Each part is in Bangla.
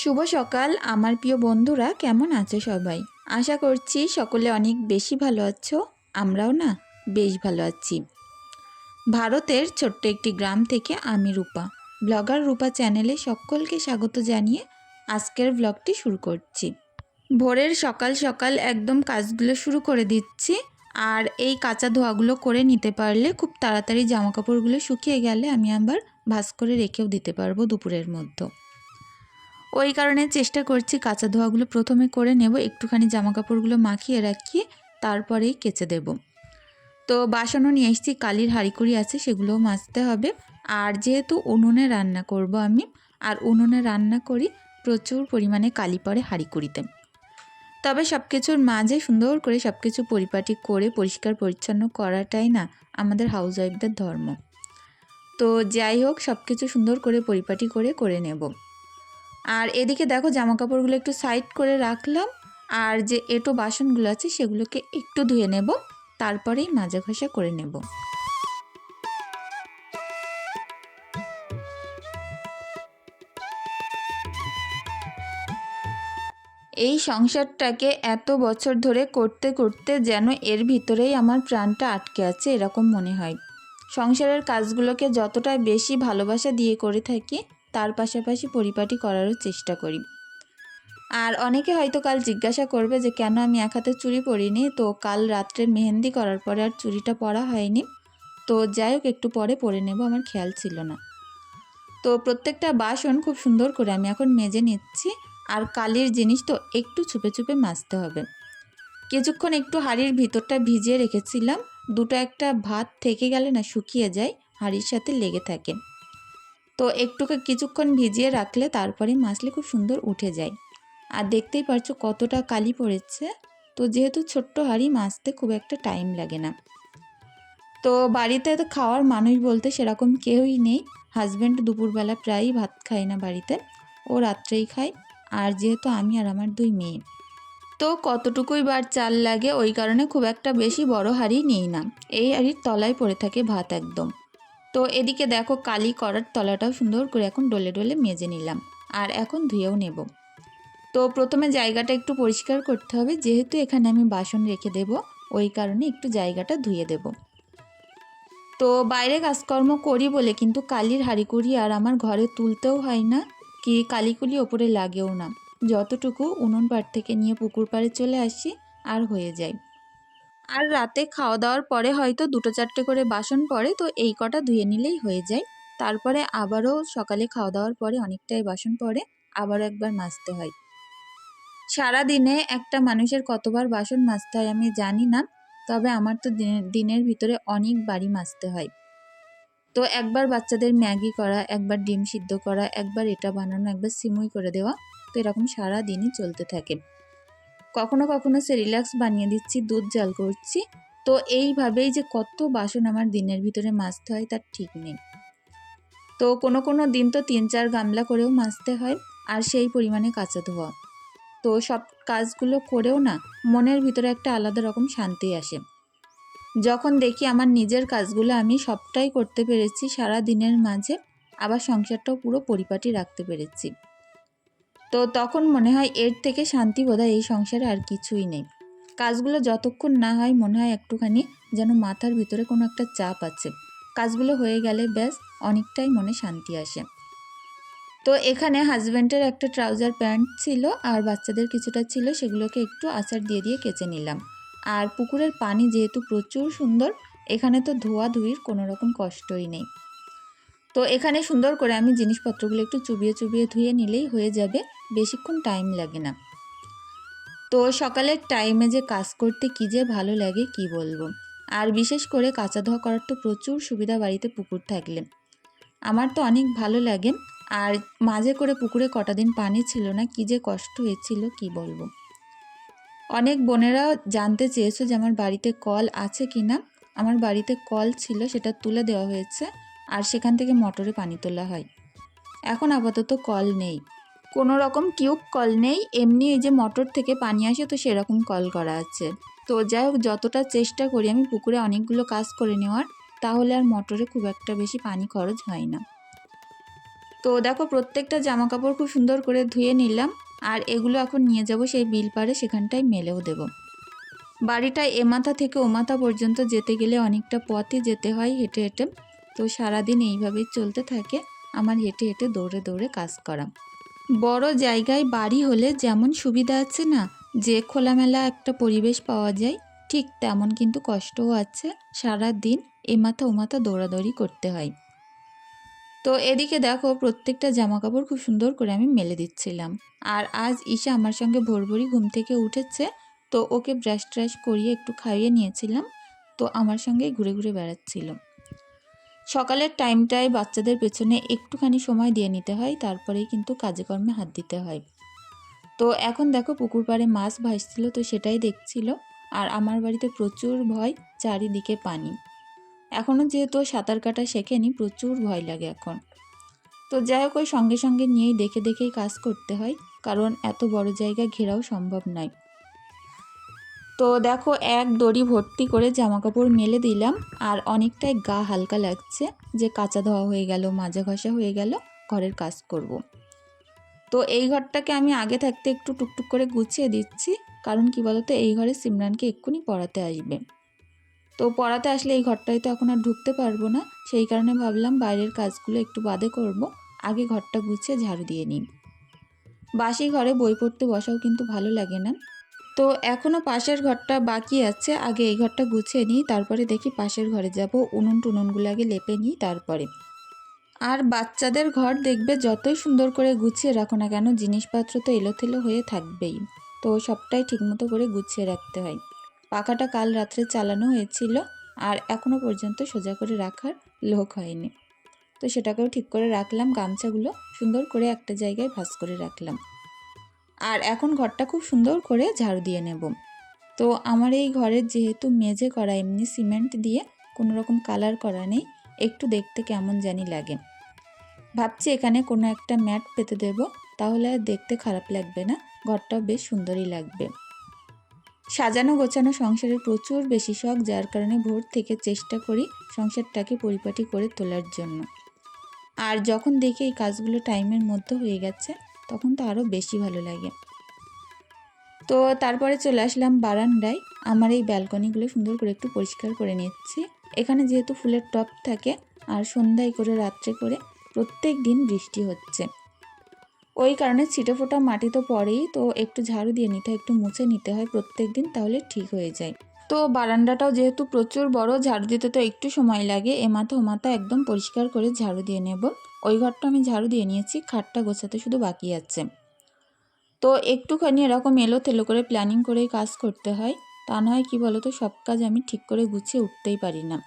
শুভ সকাল, আমার প্রিয় বন্ধুরা, কেমন আছো সবাই? আশা করছি সকলে অনেক বেশি ভালো আছো, আমরাও না বেশ ভালো আছি। ভারতের ছোট্ট একটি গ্রাম থেকে আমি রূপা, ব্লগার রূপা চ্যানেলে সকলকে স্বাগত জানিয়ে আজকের ব্লগটি শুরু করছি। ভোরের সকাল সকাল একদম কাজগুলো শুরু করে দিচ্ছি, আর এই কাঁচা ধোয়াগুলো করে নিতে পারলে খুব তাড়াতাড়ি জামা কাপড়গুলো শুকিয়ে গেলে আমি আবার ভাস করে রেখেও দিতে পারব দুপুরের মধ্যে। ওই কারণে চেষ্টা করছি কাঁচা ধোয়াগুলো প্রথমে করে নেব, একটুখানি জামা কাপড়গুলো মাখিয়ে রাখি, তারপরেই কেচে দেব। তো বাসনও নিয়ে এসেছি, কালির হাঁড়িকুড়ি আছে, সেগুলোও মাজতে হবে। আর যেহেতু উনুনে রান্না করব আমি, আর উনুনে রান্না করি, প্রচুর পরিমাণে কালি পড়ে হাঁড়িকুড়িতে তবে সব কিছুর মাঝে সুন্দর করে সব কিছু পরিপাটি করে, পরিষ্কার পরিচ্ছন্ন করাটাই না আমাদের হাউস ওয়াইফদের ধর্ম। তো যাই হোক সব কিছু সুন্দর করে পরিপাটি করে করে নেব। আর এদিকে দেখো জামা কাপড়গুলো একটু সাইড করে রাখলাম। আর যে এটো বাসনগুলো আছে সেগুলোকে একটু ধুয়ে নেব, তারপরেই মাজা ঘষা করে নেব। এই সংসারটাকে এত বছর ধরে করতে করতে যেন এর ভিতরেই আমার প্রাণটা আটকে আছে, এরকম মনে হয়। সংসারের কাজগুলোকে যতটা বেশি ভালোবাসা দিয়ে করে থাকি তার পাশাপাশি পরিপাটি করারও চেষ্টা করি। আর অনেকে হয়তো কাল জিজ্ঞাসা করবে যে, কেন আমি এক হাতে চুড়ি পরিনি? তো কাল রাত্রে মেহেন্দি করার পরে আর চুড়িটা পরা হয়নি। তো যাই হোক, একটু পরে পরে নেব, আমার খেয়াল ছিল না। তো প্রত্যেকটা বাসন খুব সুন্দর করে আমি এখন মেজে নিচ্ছি। আর কালির জিনিস তো একটু ছুপে ছুপে মাজতে হবে। কিছুক্ষণ একটু হাঁড়ির ভিতরটা ভিজিয়ে রেখেছিলাম। দুটো একটা ভাত থেকে গেলে না শুকিয়ে যায়, হাঁড়ির সাথে লেগে থাকে। তো একটুকে কিছুক্ষণ ভিজিয়ে রাখলে তারপরে মাছলে খুব সুন্দর উঠে যায়। আর দেখতেই পারছ কতটা কালি পড়েছে। তো যেহেতু ছোট্ট হাঁড়ি, মাছতে খুব একটা টাইম লাগে না। তো বাড়িতে তো খাওয়ার মানুষ বলতে সেরকম কেউই নেই। হাজব্যান্ড দুপুরবেলা প্রায়ই ভাত খায় না বাড়িতে। ও রাত্রেই খায়। আর যেহেতু আমি আর আমার দুই মেয়ে। তো কতটুকুই বার চাল লাগে, ওই কারণে খুব একটা বেশি বড় হাঁড়ি নেই না। এই হাঁড়ির তলায় পড়ে থাকে ভাত একদম। তো এদিকে দেখো কালি করার তলাটাও সুন্দর করে এখন ডলে ডলে মেজে নিলাম আর এখন ধুয়েও নেব। তো প্রথমে জায়গাটা একটু পরিষ্কার করতে হবে, যেহেতু এখানে আমি বাসন রেখে দেব, ওই কারণে একটু জায়গাটা ধুয়ে দেব। তো বাইরে কাজকর্ম করি বলে কিন্তু কালির হাঁড়িকুড়ি আর আমার ঘরে তুলতেও হয় না, কি কালিকুলি ওপরে লাগেও না। যতটুকু উনুন পাড় থেকে নিয়ে পুকুর পাড়ে চলে আসি, আর হয়ে যায়। আর রাতে খাওয়া দাওয়ার পরে হয়তো দুটো চারটে করে বাসন পড়ে, তো এই কটা ধুয়ে নিলেই হয়ে যায়। তারপরে আবারও সকালে খাওয়া দাওয়ার পরে অনেকটাই বাসন পড়ে, আবারও একবার মাজতে হয়। সারা দিনে একটা মানুষের কতবার বাসন মাজতে হয় আমি জানি না, তবে আমার তো দিনের ভিতরে অনেক বাড়ি মাজতে হয়। তো একবার বাচ্চাদের ম্যাগি করা, একবার ডিম সিদ্ধ করা, একবার এটা বানানো, একবার সিমুই করে দেওয়া, তো এরকম সারা দিনই চলতে থাকে। কখনো কখনো সে রিল্যাক্স বানিয়ে দিচ্ছি, দুধ জাল করছি। তো এইভাবেই যে কত বাসন আমার দিনের ভিতরে মাজতে হয় তার ঠিক নেই। তো কোনো কোনো দিন তো তিন চার গামলা করেও মাজতে হয়, আর সেই পরিমাণে কাঁচা ধোয়া। তো সব কাজগুলো করেও না মনের ভিতরে একটা আলাদা রকম শান্তি আসে। যখন দেখি আমার নিজের কাজগুলো আমি সবটাই করতে পেরেছি সারা দিনের মাঝে আবার সংসারটাও পুরো পরিপাটি রাখতে পেরেছি। তো তখন মনে হয় এর থেকে শান্তি বোধহয় এই সংসারে আর কিছুই নেই। কাজগুলো যতক্ষণ না হয় মনে হয় একটুখানি যেন মাথার ভিতরে কোনো একটা চাপ আছে। কাজগুলো হয়ে গেলে ব্যাস, অনেকটাই মনে শান্তি আসে। তো এখানে হাজব্যান্ডের একটা ট্রাউজার প্যান্ট ছিল আর বাচ্চাদের কিছুটা ছিল, সেগুলোকে একটু আচার দিয়ে দিয়ে কেচে নিলাম। আর পুকুরের পানি যেহেতু প্রচুর সুন্দর, এখানে তো ধোয়া ধুইর কোনো রকম কষ্টই নেই। তো এখানে সুন্দর করে আমি জিনিসপত্রগুলো একটু চুবিয়ে চুবিয়ে ধুয়ে নিলেই হয়ে যাবে, বেশিক্ষণ টাইম লাগে না। তো সকালের টাইমে যে কাজ করতে কী যে ভালো লাগে কি বলব? আর বিশেষ করে কাঁচা ধোয়া করার তো প্রচুর সুবিধা বাড়িতে পুকুর থাকলে। আমার তো অনেক ভালো লাগে, আর মাঝে করে পুকুরে কটা দিন পানি ছিল না, কি যে কষ্ট হয়েছিল কি বলব? অনেক বোনেরা জানতে চেয়েছো যে আমার বাড়িতে কল আছে কি না আমার বাড়িতে কল ছিল, সেটা তুলে দেওয়া হয়েছে। আর সেখান থেকে মোটরে পানি তোলা হয়। এখন আপাতত কল নেই। কোনো রকম টিউব কল নেই। এমনি এই যে মোটর থেকে পানি আসে, তো সেরকম কল করা আছে। তো যাই হোক, যতটা চেষ্টা করি আমি পুকুরে অনেকগুলো কাজ করে নেওয়ার, তাহলে আর মোটরে খুব একটা বেশি পানি খরচ হয় না। তো দেখো, প্রত্যেকটা জামা কাপড় খুব সুন্দর করে ধুয়ে নিলাম, আর এগুলো এখন নিয়ে যাব সেই বিল পারে সেখানটায় মেলেও দেব। বাড়িটা এ মাথা থেকে ও মাথা পর্যন্ত যেতে গেলে অনেকটা পথই যেতে হয় হেঁটে হেঁটে। তো সারাদিন এইভাবেই চলতে থাকে, আমার হেঁটে হেঁটে দৌড়ে দৌড়ে কাজ করা। বড় জায়গায় বাড়ি হলে যেমন সুবিধা আছে না, যে খোলামেলা একটা পরিবেশ পাওয়া যায়, ঠিক তেমন কিন্তু কষ্টও আছে সারা দিন এ মাথা ও মাথা দৌড়াদৌড়ি করতে হয়। তো এদিকে দেখো প্রত্যেকটা জামা কাপড় খুব সুন্দর করে আমি মেলে দিচ্ছিলাম। আর আজ ঈশা আমার সঙ্গে ভোর ভোরই ঘুম থেকে উঠেছে, তো ওকে ব্রাশ ট্রাশ করিয়ে একটু খাইয়ে নিয়েছিলাম, তো আমার সঙ্গেই ঘুরে ঘুরে বেড়াচ্ছিল। সকালের টাইমটায় বাচ্চাদের পেছনে একটুখানি সময় দিয়ে নিতে হয়, তারপরেই কিন্তু কাজে কর্মে হাত দিতে হয়। তো এখন দেখো পুকুর পাড়ে মাছ ভাসছিল তো সেটাই দেখছিল, আর আমার বাড়িতে প্রচুর ভয়, চারিদিকে পানি। এখনও যেহেতু সাঁতার কাটা শেখেনি, প্রচুর ভয় লাগে এখন। তো যাই হোক, ওই সঙ্গে সঙ্গে নিয়েই দেখে দেখেই কাজ করতে হয়, কারণ এত বড় জায়গা ঘেরাও সম্ভব নয়। তো দেখো এক দড়ি ভর্তি করে জামা কাপড় মেলে দিলাম, আর অনেকটাই গা হালকা লাগছে যে কাঁচা ধোয়া হয়ে গেল, মাজা ঘষা হয়ে গেল, ঘরের কাজ করব। তো এই ঘরটাকে আমি আগে থাকতে একটু টুকটুক করে গুছিয়ে দিচ্ছি, কারণ কি বলতো, এই ঘরে সিমরানকে এক্ষুনি পড়াতে আসবে তো পড়াতে আসলে এই ঘরটায় তো এখন আর ঢুকতে পারব না, সেই কারণে ভাবলাম বাইরের কাজগুলো একটু বাদে করব, আগে ঘরটা গুছিয়ে ঝাড়ু দিয়ে নিই বাসি ঘরে বই পড়তে বসাও কিন্তু ভালো লাগে না তো এখনও পাশের ঘরটা বাকি আছে, আগে এই ঘরটা গুছিয়ে নিই, তারপরে দেখি পাশের ঘরে যাব। উনুন টুনুনগুলো আগে লেপে নিই, তারপরে। আর বাচ্চাদের ঘর দেখবে যতই সুন্দর করে গুছিয়ে রাখো না কেন, জিনিসপত্র তো এলোথেলো হয়ে থাকবেই। তো সবটাই ঠিকমতো করে গুছিয়ে রাখতে হয়। পাখাটা কাল রাত্রে চালানো হয়েছিল, আর এখনও পর্যন্ত সোজা করে রাখার লোক হয়নি। তো সেটাকেও ঠিক করে রাখলাম, গামছাগুলো সুন্দর করে একটা জায়গায় ভাঁজ করে রাখলাম। আর এখন ঘরটা খুব সুন্দর করে ঝাড়ু দিয়ে নেব। তো আমার এই ঘরের যেহেতু মেঝে করা, এমনি সিমেন্ট দিয়ে কোনো রকম কালার করা নেই, একটু দেখতে কেমন জানি লাগে। ভাবছি এখানে কোনো একটা ম্যাট পেতে দেব, তাহলে আর দেখতে খারাপ লাগবে না, ঘরটাও বেশ সুন্দরই লাগবে। সাজানো গোছানো সংসারের প্রচুর বেশি শখ, যার কারণে ভোর থেকে চেষ্টা করি সংসারটাকে পরিপাটি করে তোলার জন্য। আর যখন দেখি এই কাজগুলো টাইমের মধ্যে হয়ে গেছে তখন তো আরও বেশি ভালো লাগে। তো তারপরে চলে আসলাম বারান্দায়। আমার এই ব্যালকনিগুলো সুন্দর করে একটু পরিষ্কার করে নিচ্ছি। এখানে যেহেতু ফুলের টপ থাকে, আর সন্ধ্যায় করে রাত্রে করে প্রত্যেক দিন বৃষ্টি হচ্ছে। ওই কারণে ছিটে ফোটা মাটি তো পড়েই, তো একটু ঝাড়ু দিয়ে নিতে হয়, একটু মুছে নিতে হয় প্রত্যেক দিন, তাহলে ঠিক হয়ে যায়। তো বারান্দাটাও যেহেতু প্রচুর বড়, ঝাড়ু দিতে তো একটু সময় লাগে, এ মাথা ও মাথা একদম পরিষ্কার করে ঝাড়ু দিয়ে নেব। ওই ঘরটা আমি ঝাড়ু দিয়ে নিয়েছি, খাটটা গোছাতে শুধু বাকি আছে। তো একটুখানি এরকম এলো তেলো করে প্ল্যানিং করেই কাজ করতে হয়, তা নয় কি বলো তো সব কাজ আমি ঠিক করে গুছিয়ে উঠতেই পারি না।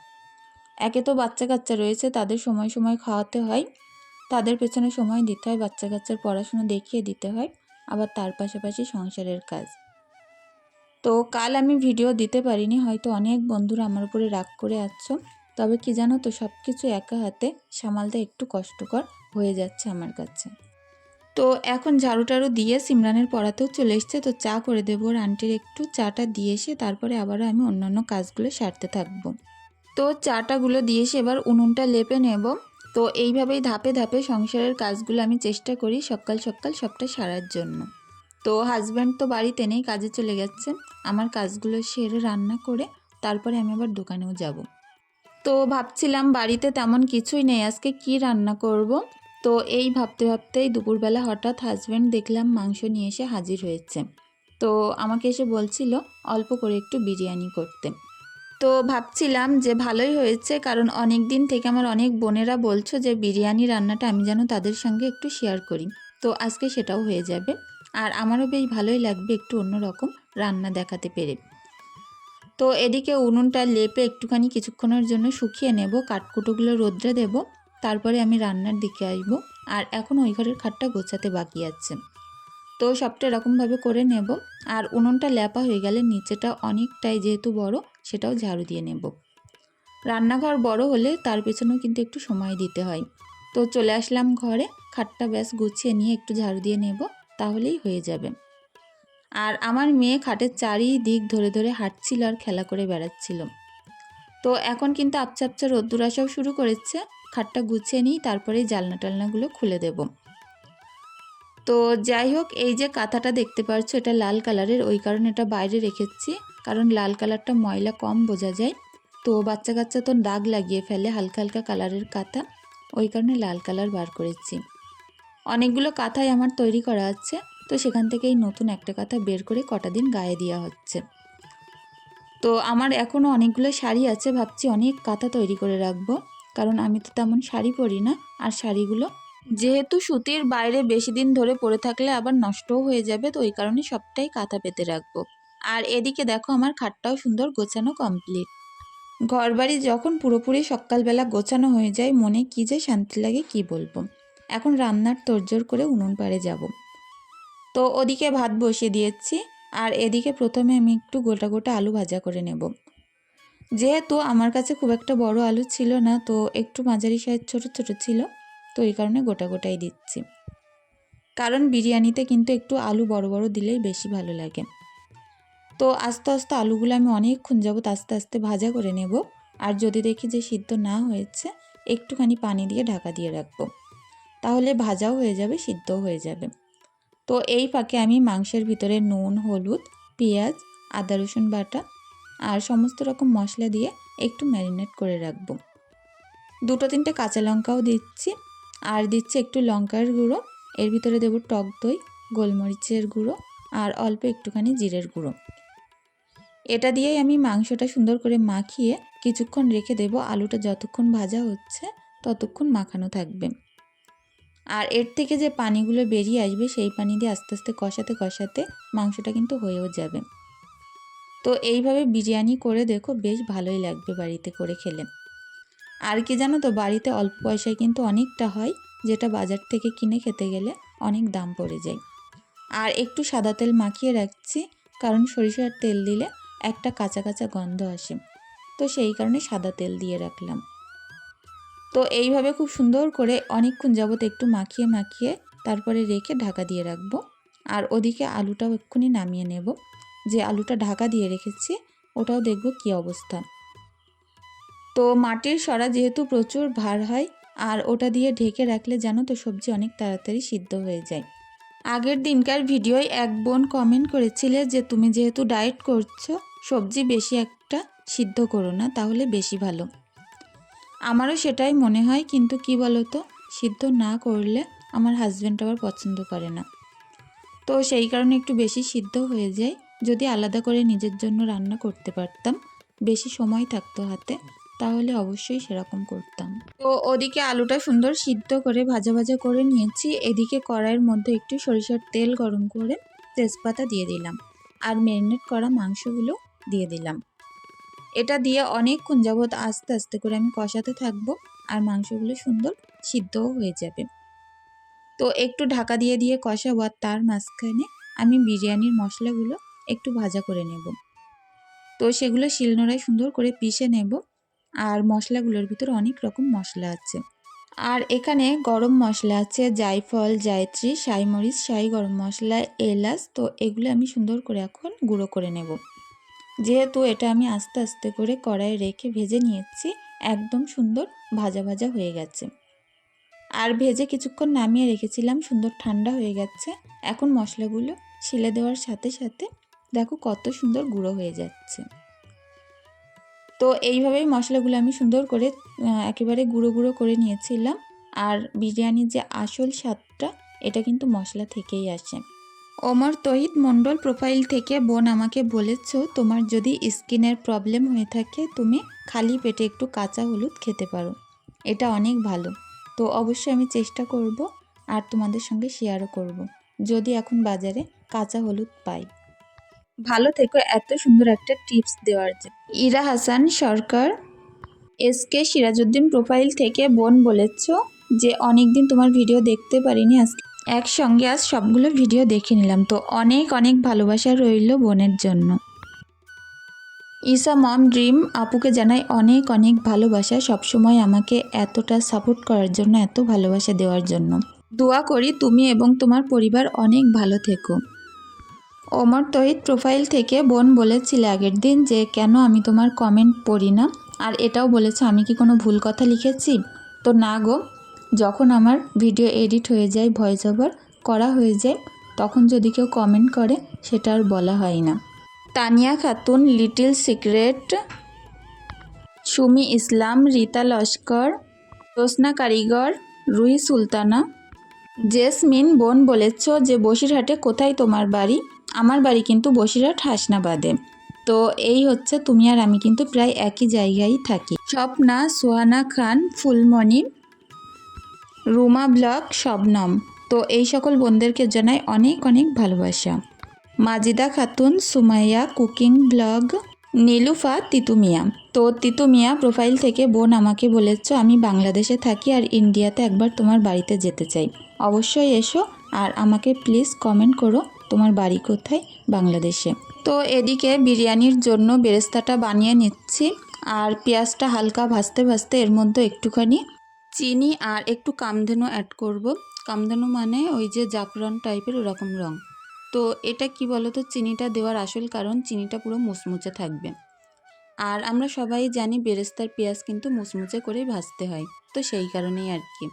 একে তো বাচ্চা কাচ্চা রয়েছে, তাদের সময় সময় খাওয়াতে হয়, তাদের পেছনে সময় দিতে হয়, বাচ্চা কাচ্চার পড়াশুনো দেখিয়ে দিতে হয়, আবার তার পাশাপাশি সংসারের কাজ। তো কাল আমি ভিডিও দিতে পারিনি, হয়তো অনেক বন্ধুরা আমার উপরে রাগ করে আছো। তবে কি জানো তো সব কিছু একা হাতে সামালতে একটু কষ্টকর হয়ে যাচ্ছে আমার কাছে। তো এখন ঝাড়ু টাড়ু দিয়ে সিমরানের পড়াতেও চলে এসছে, তো চা করে দেবো ওর আন্টির একটু। চাটা দিয়ে এসে তারপরে আবারও আমি অন্যান্য কাজগুলো সারতে থাকব। তো চাটাগুলো দিয়ে এসে এবার উনুনটা লেপে নেব। তো এইভাবেই ধাপে ধাপে সংসারের কাজগুলো আমি চেষ্টা করি সকাল সকাল সবটা সারার জন্য। তো হাজব্যান্ড তো বাড়িতে নেই, কাজে চলে গেছে আমার কাজগুলো সেরে রান্না করে তারপরে আমি আবার দোকানেও যাব। তো ভাবছিলাম বাড়িতে তেমন কিছুই নেই, আজকে কি রান্না করব? তো এই ভাবতে ভাবতেই দুপুরবেলা হঠাৎ হাজব্যান্ড দেখলাম মাংস নিয়ে এসে হাজির হয়েছে। তো আমাকে এসে বলছিল অল্প করে একটু বিরিয়ানি করতে। তো ভাবছিলাম যে ভালোই হয়েছে, কারণ অনেক দিন থেকে আমার অনেক বোনেরা বলছো যে বিরিয়ানি রান্নাটা আমি যেন তাদের সঙ্গে একটু শেয়ার করি। তো আজকে সেটাও হয়ে যাবে। আর আমারও বেশ ভালোই লাগবে একটু অন্যরকম রান্না দেখাতে পেরে। তো এদিকে উনুনটা লেপে একটুখানি কিছুক্ষণের জন্য শুকিয়ে নেব, কাঠকুটোগুলো রোদ্রে দেব, তারপরে আমি রান্নার দিকে আসব। আর এখন ওই ঘরের খাটটা গোছাতে বাকি আছে। তো সবটা এরকমভাবে করে নেব। আর উনুনটা ল্যাপা হয়ে গেলে নিচেটা অনেকটাই যেহেতু বড়, সেটাও ঝাড়ু দিয়ে নেব। রান্নাঘর বড় হলে তার পেছনেও কিন্তু একটু সময় দিতে হয়। তো চলে আসলাম ঘরে, খাটটা ব্যাস গুছিয়ে নিয়ে একটু ঝাড়ু দিয়ে নেব, তাহলেই হয়ে যাবে। আর আমার মেয়ে খাটের চারিদিক ধরে ধরে হাঁটছিল আর খেলা করে বেড়াচ্ছিল। তো এখন কিন্তু আপচা আপচা রোদ্দুর আসাও শুরু করেছে। খাটটা গুছিয়ে নিই তারপরেই জালনা টালনাগুলো খুলে দেব। তো যাই হোক, এই যে কাঁথাটা দেখতে পাচ্ছ এটা লাল কালারের, ওই কারণে এটা বাইরে রেখেছি। কারণ লাল কালারটা ময়লা কম বোঝা যায়। তো বাচ্চা কাচ্চা তো দাগ লাগিয়ে ফেলে হালকা হালকা কালারের কাঁথা, ওই কারণে লাল কালার বার করেছি। অনেকগুলো কাঁথাই আমার তৈরি করা আছে। তো সেখান থেকেই নতুন একটা কাঁথা বের করে কটা দিন গায়ে দেওয়া হচ্ছে। তো আমার এখনও অনেকগুলো শাড়ি আছে, ভাবছি অনেক কাঁথা তৈরি করে রাখব। কারণ আমি তো তেমন শাড়ি পরি না। আর শাড়িগুলো যেহেতু সুতির বাইরে বেশি দিন ধরে পরে থাকলে আবার নষ্টও হয়ে যাবে, তো ওই কারণে সবটাই কাঁথা পেতে রাখব। আর এদিকে দেখো আমার খাটটাও সুন্দর গোছানো কমপ্লিট। ঘরবাড়ি যখন পুরোপুরি সকালবেলা গোছানো হয়ে যায়, মনে কী যে শান্তি লাগে কি বলব। এখন রান্নার তোড়জোড় করে উনুন পাড়ে যাব। তো ওদিকে ভাত বসিয়ে দিয়েছি আর এদিকে প্রথমে আমি একটু গোটা গোটা আলু ভাজা করে নেব। যেহেতু আমার কাছে খুব একটা বড় আলু ছিল না, তো একটু মাঝারি সাইজ ছোট ছোট ছিল, তো এই কারণে গোটা গোটাই দিচ্ছি। কারণ বিরিয়ানিতে কিন্তু একটু আলু বড় বড় দিলেই বেশি ভালো লাগে। তো আস্তে আস্তে আলুগুলো আমি অনেকক্ষণ যাবত আস্তে আস্তে ভাজা করে নেব আর যদি দেখি যে সিদ্ধ না হয়েছে, একটুখানি পানি দিয়ে ঢাকা দিয়ে রাখব। তাহলে ভাজাও হয়ে যাবে, সিদ্ধও হয়ে যাবে। তো এই ফাঁকে আমি মাংসের ভিতরে নুন, হলুদ, পেঁয়াজ, আদা, রসুন বাটা আর সমস্ত রকম মশলা দিয়ে একটু ম্যারিনেট করে রাখব। দুটো তিনটে কাঁচা লঙ্কাও দিচ্ছি আর দিচ্ছি একটু লঙ্কার গুঁড়ো। এর ভিতরে দেবো টক দই, গোলমরিচের গুঁড়ো আর অল্প একটুখানি জিরের গুঁড়ো। এটা দিয়েই আমি মাংসটা সুন্দর করে মাখিয়ে কিছুক্ষণ রেখে দেব। আলুটা যতক্ষণ ভাজা হচ্ছে ততক্ষণ মাখানো থাকবে। আর এর থেকে যে পানিগুলো বেরিয়ে আসবে, সেই পানি দিয়ে আস্তে আস্তে কষাতে কষাতে মাংসটা কিন্তু হয়েও যাবে। তো এইভাবে বিরিয়ানি করে দেখো বেশ ভালোই লাগবে বাড়িতে করে খেলে। আর কি জানো তো, বাড়িতে অল্প পয়সায় কিন্তু অনেকটা হয়, যেটা বাজার থেকে কিনে খেতে গেলে অনেক দাম পড়ে যায়। আর একটু সাদা তেল মাখিয়ে রাখছি, কারণ সরিষার তেল দিলে একটা কাঁচা কাঁচা গন্ধ আসে। তো সেই কারণে সাদা তেল দিয়ে রাখলাম। তো এইভাবে খুব সুন্দর করে অনেকক্ষণ যাবত একটু মাখিয়ে মাখিয়ে তারপরে রেখে ঢাকা দিয়ে রাখব। আর ওদিকে আলুটাও এক্ষুনি নামিয়ে নেব। যে আলুটা ঢাকা দিয়ে রেখেছি, ওটাও দেখব কি অবস্থা। তো মাটির সরা যেহেতু প্রচুর ভার হয়, আর ওটা দিয়ে ঢেকে রাখলে জানো তো সবজি অনেক তাড়াতাড়ি সিদ্ধ হয়ে যায়। আগের দিনকার ভিডিওয় এক বোন কমেন্ট করেছিলে যে, তুমি যেহেতু ডায়েট করছ, সবজি বেশি একটা সিদ্ধ করো না, তাহলে বেশি ভালো। আমারও সেটাই মনে হয়, কিন্তু কি বলো তো সিদ্ধ না করলে আমার হাজব্যান্ড আবার পছন্দ করে না। তো সেই কারণে একটু বেশি সিদ্ধ হয়ে যায়। যদি আলাদা করে নিজের জন্য রান্না করতে পারতাম, বেশি সময় থাকতো হাতে, তাহলে অবশ্যই সেরকম করতাম। তো ওদিকে আলুটা সুন্দর সিদ্ধ করে ভাজা ভাজা করে নিয়েছি। এদিকে কড়াইয়ের মধ্যে একটু সরিষার তেল গরম করে তেজপাতা দিয়ে দিলাম। আর ম্যারিনেট করা মাংসগুলো দিয়ে দিলাম। এটা দিয়ে অনেকক্ষণ যাবৎ আস্তে আস্তে করে আমি কষাতে থাকব আর মাংসগুলো সুন্দর সিদ্ধও হয়ে যাবে। তো একটু ঢাকা দিয়ে দিয়ে কষাবো আর তার মাঝখানে আমি বিরিয়ানির মশলাগুলো একটু ভাজা করে নেব। তো সেগুলো শিলনোড়ায় সুন্দর করে পিষে নেব আর মশলাগুলোর ভিতরে অনেক রকম মশলা আছে। আর এখানে গরম মশলা আছে, জায়ফল, জায়ত্রী সাইমরিচ সাই গরম মশলা, এলাচ, তো এগুলো আমি সুন্দর করে এখন গুঁড়ো করে নেব। যেহেতু এটা আমি আস্তে আস্তে করে কড়াইয়ে রেখে ভেজে নিয়েছি, একদম সুন্দর ভাজা ভাজা হয়ে গেছে। আর ভেজে কিছুক্ষণ নামিয়ে রেখেছিলাম, সুন্দর ঠান্ডা হয়ে গেছে। এখন মশলাগুলো শিলে দেওয়ার সাথে সাথে দেখো কত সুন্দর গুঁড়ো হয়ে যাচ্ছে। তো এইভাবেই মশলাগুলো আমি সুন্দর করে একেবারে গুঁড়ো গুঁড়ো করে নিয়েছিলাম। আর বিরিয়ানির যে আসল স্বাদটা, এটা কিন্তু মশলা থেকেই আসে। ওমর তহিদ মণ্ডল প্রোফাইল থেকে বোন আমাকে বলেছ তোমার যদি স্কিনের প্রবলেম হয়ে থাকে তুমি খালি পেটে একটু কাঁচা হলুদ খেতে পারো। এটা অনেক ভালো। তো অবশ্যই আমি চেষ্টা করব আর তোমাদের সঙ্গে শেয়ারও করব। যদি এখন বাজারে কাঁচা হলুদ পাই। ভালো থেকো এত সুন্দর একটা টিপস দেওয়ার জন্য। Ira Hasan Sarkar S K Sirajuddin profile থেকে বোন বলেছ যে অনেক দিন তোমার ভিডিও দেখতে পারিনি আজকে একসঙ্গে আজ সবগুলো ভিডিও দেখে নিলাম। তো অনেক অনেক ভালোবাসা রইল বোনের জন্য। ইসা মম ড্রিম, আপুকে জানাই অনেক অনেক ভালোবাসা সবসময় আমাকে এতটা সাপোর্ট করার জন্য, এত ভালোবাসা দেওয়ার জন্য। দোয়া করি তুমি এবং তোমার পরিবার অনেক ভালো থেকো। ওমর তহিদ প্রোফাইল থেকে বোন বলেছিলে আগের দিন যে, কেন আমি তোমার কমেন্ট পড়ি না? আর এটাও বলেছে, আমি কি কোনো ভুল কথা লিখেছি? তো না গো যখন আমার ভিডিও এডিট হয়ে যায় ভয়েস ওভার করা হয়ে যায়, তখন যদি কেউ কমেন্ট করে, সেটা আর বলা হয় না। Tania Khatun little secret Sumi Islam, Rita Laskar Rosna Karigar Ruhi Sultana, jasmine বোন বলেছ যে বসিরহাটে কোথায় তোমার বাড়ি? আমার বাড়ি কিন্তু বসিরহাট, হাসনাবাদে। তো এই হচ্ছে তুমি আর আমি কিন্তু প্রায় একই জায়গায় থাকি। স্বপ্না, সোহানা খান, ফুলমণি রুমা ব্লগ শবনম। তো এই সকল বোনদেরকে জানাই অনেক অনেক ভালোবাসা। মাজিদা খাতুন, সুমাইয়া কুকিং ব্লগ, নীলুফা তিতুমিয়া তো তিতুমিয়া প্রোফাইল থেকে বোন আমাকে বলেছ, আমি বাংলাদেশে থাকি আর ইন্ডিয়াতে একবার তোমার বাড়িতে যেতে চাই। অবশ্যই এসো আর আমাকে প্লিজ কমেন্ট করো, তোমার বাড়ি কোথায়? বাংলাদেশে। তো এদিকে বিরিয়ানির জন্য বেরেস্তাটা বানিয়ে নিচ্ছি। আর পেঁয়াজটা হালকা ভাজতে ভাজতে এর মধ্যে একটুখানি চিনি আর একটু কামধেনু অ্যাড করব। কামধেনু মানে ওই যে জাফরান টাইপের ওরকম রং। তো এটা কি তো চিনিটা দেওয়ার আসল কারণ চিনিটা পুরো মুচমুচে থাকবে। আর আমরা সবাই জানি বেরেস্তার পেঁয়াজ কিন্তু মুচমুচে করেই ভাজতে হয়। তো সেই কারণেই আর কি।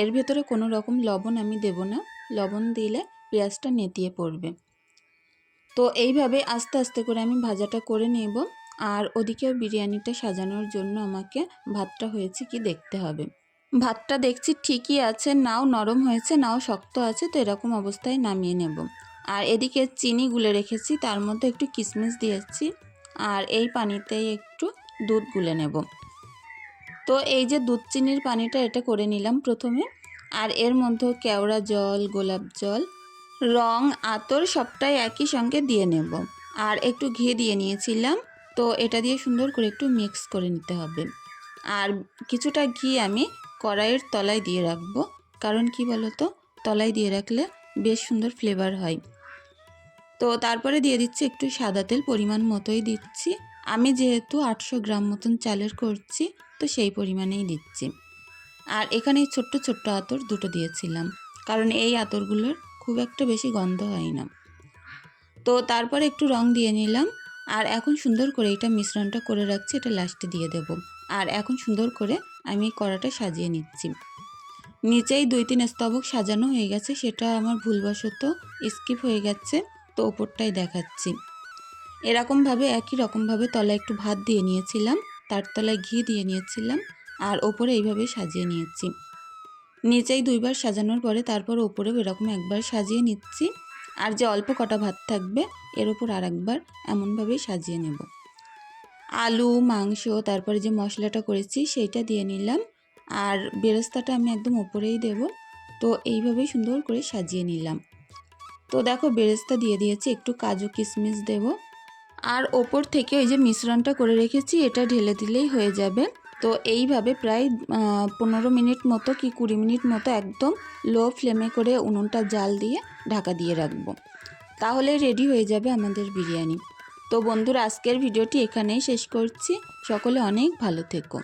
এর ভেতরে কোনো রকম লবণ আমি দেব না। লবণ দিলে পেঁয়াজটা নেতিয়ে পড়বে। তো এইভাবে আস্তে আস্তে করে আমি ভাজাটা করে নেব। আর ওদিকেও বিরিয়ানিটা সাজানোর জন্য আমাকে ভাতটা হয়েছে কি দেখতে হবে। ভাতটা দেখছি ঠিকই আছে, নাও নরম হয়েছে, নাও শক্ত আছে, তো এরকম অবস্থায় নামিয়ে নেব। আর এদিকে চিনি গুলে রেখেছি, তার মধ্যে একটু কিশমিশ দিয়েছি, আর এই পানিতেই একটু দুধ গুলে নেব। তো এই যে দুধ চিনির পানিটা এটা করে নিলাম প্রথমে, আর এর মধ্যে কেওড়া জল, গোলাপ জল, রং, আতর সবটাই একই সঙ্গে দিয়ে নেব। আর একটু ঘি দিয়ে নিয়েছিলাম, তো এটা দিয়ে সুন্দর করে একটু মিক্স করে নিতে হবে। আর কিছুটা ঘি আমি কড়াইয়ের তলায় দিয়ে রাখব। কারণ কি বলতো? তলায় দিয়ে রাখলে বেশ সুন্দর ফ্লেভার হয়। তো তারপরে দিয়ে দিচ্ছি একটু সাদা তেল, পরিমাণ মতোই দিচ্ছি। আমি যেহেতু আটশো গ্রাম মতন চালের করছি, তো সেই পরিমাণেই দিচ্ছি। আর এখানে এই ছোট্ট ছোট্ট আতর দুটো দিয়েছিলাম। কারণ এই আতরগুলোর খুব একটা বেশি গন্ধ হয় না। তো তারপরে একটু রং দিয়ে নিলাম। আর এখন সুন্দর করে এটা মিশ্রণটা করে রাখছি, এটা লাস্টে দিয়ে দেব। আর এখন সুন্দর করে আমি কড়াটা সাজিয়ে নিচ্ছি। নিচেই দুই তিন স্তবক সাজানো হয়ে গেছে, সেটা আমার ভুলবশত স্কিপ হয়ে গেছে, তো ওপরটাই দেখাচ্ছি। এরকমভাবে, একই রকমভাবে তলায় একটু ভাত দিয়ে নিয়েছিলাম, তার তলায় ঘি দিয়ে নিয়েছিলাম, আর ওপরে এইভাবে সাজিয়ে নিয়েছি। নিচেই দুইবার সাজানোর পরে তারপর ওপরেও এরকম একবার সাজিয়ে নিচ্ছি, আর যে অল্প কটা ভাত থাকবে, এর ওপর আর একবার এমনভাবেই সাজিয়ে নেব। আলু, মাংস, তারপরে যে মশলাটা করেছি সেইটা দিয়ে নিলাম। আর বেরেস্তাটা আমি একদম ওপরেই দেব। তো এইভাবেই সুন্দর করে সাজিয়ে নিলাম। তো দেখো বেরেস্তা দিয়ে দিয়েছি, একটু কাজু কিশমিশ দেব। আর ওপর থেকে ওই যে মিশ্রণটা করে রেখেছি, এটা ঢেলে দিলেই হয়ে যাবে। তো এইভাবে প্রায় পনেরো মিনিট মতো কি কুড়ি মিনিট মতো একদম লো ফ্লেমে করে উনুনটা জাল দিয়ে ঢাকা দিয়ে রাখব। তাহলে রেডি হয়ে যাবে আমাদের বিরিয়ানি। তো বন্ধুরা আজকের ভিডিওটি এখানেই শেষ করছি। সকলে অনেক ভালো থেকো।